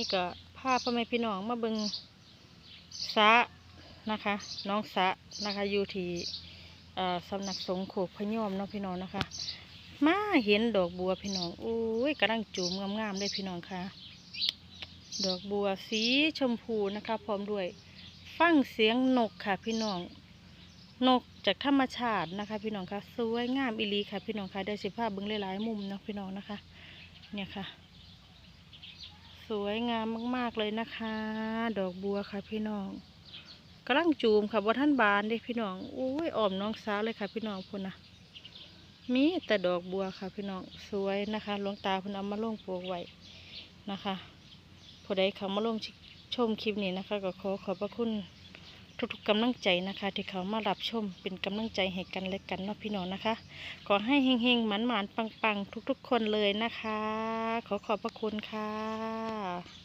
นี่ก็พาพ่อแม่พี่น้องมาเบิงสะนะคะ น้องสะนะคะอยู่ที่สำนักสงฆ์โขกพยอมเนาะพี่น้องนะคะ มาเห็นดอกบัวพี่น้องอุ้ยกำลังจูมงามๆเลยพี่น้องค่ะ ดอกบัวสีชมพูนะคะ พร้อมด้วยฟังเสียงนกค่ะพี่น้องนกจากธรรมชาตินะคะ พี่น้องคะสวยงามอิลีค่ะ พี่น้องคะได้สิภาพเบิ้งหลายๆมุมเนาะพี่น้องนะคะ เนี่ยค่ะ สวยงามมาก ๆ เลยนะคะ ดอกบัวค่ะพี่น้องกำลังจูมค่ะว่าท่านบานเด้พี่น้องอุ้ยอ้อมน้องสาวเลยค่ะ พี่น้องพุ่นนะมีแต่ดอกบัวค่ะ พี่น้องสวยนะคะหลวงตาพุ่นเอามาลงปลูกไว้นะคะผู้ใดเขามาลงชมคลิปนี้นะคะ ก็ขอขอบพระคุณ ทุกๆกำลังใจนะคะ ที่เขามารับชมเป็นกำลังใจให้กันและกันเนาะพี่น้องนะคะ ขอให้เฮงๆหมันๆปังๆ ทุกๆ คนเลยนะคะ ขอขอบพระคุณค่ะ